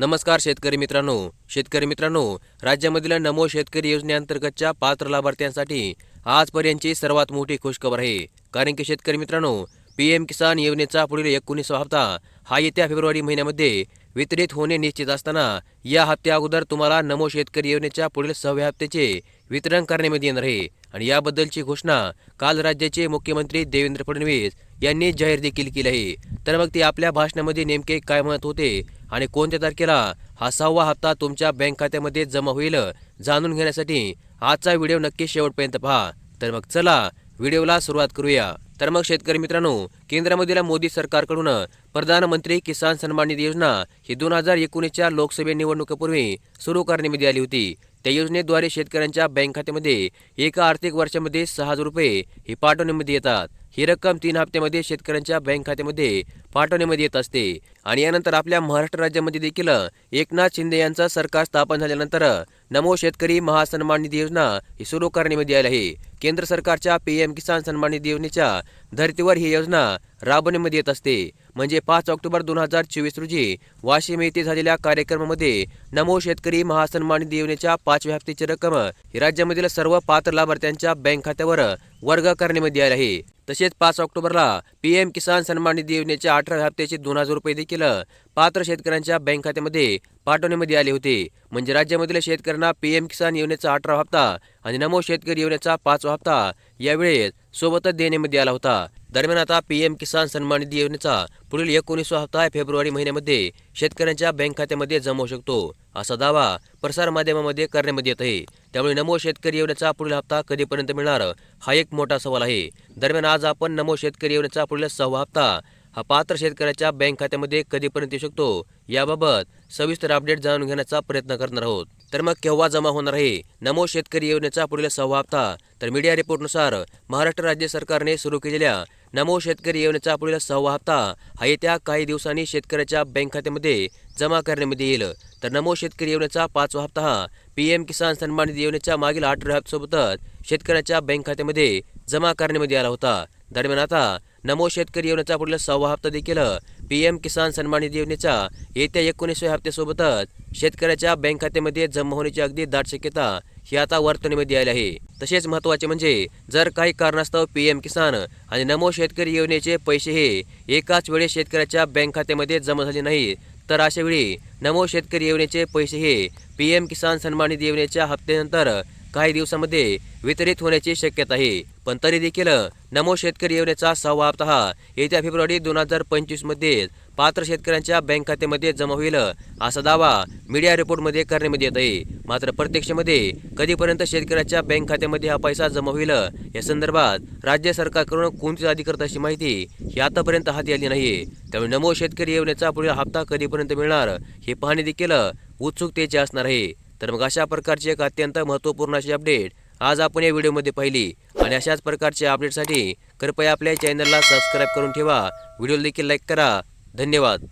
नमस्कार शेतकरी मित्रांनो. शेतकरी मित्रांनो राज्यामधील नमो शेतकरी योजनेअंतर्गतच्या पात्र लाभार्थ्यांसाठी आजपर्यंतची सर्वात मोठी खुशखबर आहे. कारण की शेतकरी मित्रांनो पी एम किसान योजनेचा पुढील एकोणीसवा हप्ता हा येत्या फेब्रुवारी महिन्यामध्ये वितरित होणे निश्चित असताना या हप्त्या अगोदर तुम्हाला नमो शेतकरी योजनेच्या पुढील सहाव्या हप्त्याचे वितरण करण्यामध्ये येणार आहे. आणि याबद्दलची घोषणा काल राज्याचे मुख्यमंत्री देवेंद्र फडणवीस यांनी जाहीर देखील केली आहे. तर मग ते आपल्या भाषणामध्ये नेमके काय म्हणत होते आणि कोणत्या तारखेला हा सहावा हप्ता तुमच्या बँक खात्यामध्ये जमा होईल जाणून घेण्यासाठी आजचा व्हिडिओ नक्की शेवटपर्यंत पहा. तर मग चला व्हिडिओला सुरुवात करूया. तर मग शेतकरी मित्रांनो केंद्रामधील मोदी सरकारकडून प्रधानमंत्री किसान सन्मान निधी योजना ही दोन हजार एकोणीसच्या लोकसभा निवडणुकीपूर्वी सुरू करण्यामध्ये आली होती. त्या योजनेद्वारे शेतकऱ्यांच्या बँक खात्यामध्ये एका आर्थिक वर्षामध्ये सहा हजार रुपये हे पाठवण्यामध्ये येतात. ही रक्कम तीन हप्त्यामध्ये शेतकऱ्यांच्या बँक खात्यामध्ये पाठवण्यामध्ये येत असते. आणि यानंतर आपल्या महाराष्ट्र राज्यामध्ये देखील एकनाथ शिंदे यांचं सरकार स्थापन झाल्यानंतर नमो शेतकरी महासन्मान निधी योजना ही सुरू करण्यामध्ये आली आहे. केंद्र सरकारच्या पी एम किसान सन्मान निधी योजनेच्या धर्तीवर ही योजना राबवण्यामध्ये येत असते. म्हणजे पाच ऑक्टोबर दोन हजार चोवीस रोजी वाशिम येथे झालेल्या कार्यक्रमामध्ये नमो शेतकरी महासन्मान निधी योजनेच्या पाचव्या हप्त्याची रक्कम ही राज्यामधील सर्व पात्र लाभार्थ्यांच्या बँक खात्यावर वर्ग करण्यामध्ये आली आहे. तसेच पाच ऑक्टोबरला पी एम किसान सन्मान निधी योजनेच्या अठरा हप्त्याचे दोन हजार रुपये देखील पात्र शेतकऱ्यांच्या बँक खात्यामध्ये पाठवण्यामध्ये आले होते. म्हणजे राज्यामधील शेतकऱ्यांना पी एम किसान योजनेचा अठरा हप्ता आणि नमो शेतकरी योजनेचा पाचवा हप्ता यावेळेस सोबतच देण्यामध्ये आला होता. दरम्यान आता पी एम किसान सन्मान निधी योजनेचा पुढील एकोणीसवा हप्ता फेब्रुवारी महिन्यामध्ये शेतकऱ्यांच्या बँक खात्यामध्ये जमा होऊ शकतो. असा दावा प्रसार माध्यमामध्ये करण्यामध्ये येत आहे. त्यामुळे नमो शेतकरी योजनेचा पुढील हप्ता कधीपर्यंत मिळणार? हा एक मोठा सवाल आहे. दरम्यान आज आपण नमो शेतकरी योजनेचा पुढील सहावा हप्ता हा पात्र शेतकऱ्याच्या बँक खात्यामध्ये कधीपर्यंत येऊ शकतो याबाबत सविस्तर अपडेट जाणून घेण्याचा प्रयत्न करणार आहोत. तर मग केव्हा जमा होणार आहे? नमो शेतकरी योजनेचा पुढील सहावा हप्ता. तर मीडिया रिपोर्टनुसार महाराष्ट्र राज्य सरकारने सुरू केलेल्या नमो शेतकरी योजनेचा पुढील सहावा हप्ता हा येत्या काही दिवसांनी शेतकऱ्याच्या बँक खात्यामध्ये जमा करण्यामध्ये येईल. तर नमो शेतकरी योजनेचा पाचवा हप्ता हा पी एम किसान सन्मान निधी योजनेच्या मागील अठरा हप्त्यासोबतच शेतकऱ्याच्या बँक खात्यामध्ये जमा करण्यामध्ये आला होता. दरम्यान आता नमो शेतकरी योजनेचा पुढील सहावा हप्ता देखील पी एम किसान सन्मान निधी योजनेच्या येत्या एकोणीसव्या हप्त्यासोबतच शेतकऱ्याच्या बँक खात्यामध्ये जमा होण्याची अगदी दाट शक्यता ही आता वर्तणीमध्ये आली आहे. तसेच महत्त्वाचे म्हणजे जर काही कारणास्तव पी एम किसान आणि नमो शेतकरी योजनेचे पैसे हे एकाच वेळेस शेतकऱ्याच्या बँक खात्यामध्ये जमा झाले नाही तर अशावेळी नमो शेतकरी योजनेचे पैसे हे पी एम किसान सन्मान निधी योजनेच्या हप्त्यानंतर काही दिवसामध्ये वितरित होण्याची शक्यता आहे. पण तरी देखील नमो शेतकरी योजनेचा सहावा हप्ता हा येत्या फेब्रुवारी दोन हजार पंचवीसमध्ये पात्र शेतकऱ्यांच्या बँक खात्यामध्ये जमा होईल असा दावा मीडिया रिपोर्टमध्ये करण्यामध्ये येत आहे. मात्र प्रत्यक्षामध्ये कधीपर्यंत शेतकऱ्याच्या बँक खात्यामध्ये हा पैसा जमा होईल या संदर्भात राज्य सरकारकडून कोणतीच अधिकृत अशी माहिती ही आतापर्यंत हाती आली नाही त्यामुळे नमो शेतकरी योजनेचा पुढील हप्ता कधीपर्यंत मिळणार हे पाहणे देखील उत्सुकतेचे असणार आहे. तर मग अशा प्रकारची एक अत्यंत महत्त्वपूर्ण अशी अपडेट आज आपण या व्हिडिओमध्ये पाहिली. आणि अशाच प्रकारच्या अपडेटसाठी कृपया आपल्या चॅनलला सबस्क्राईब करून ठेवा. व्हिडिओ देखील लाईक करा. धन्यवाद.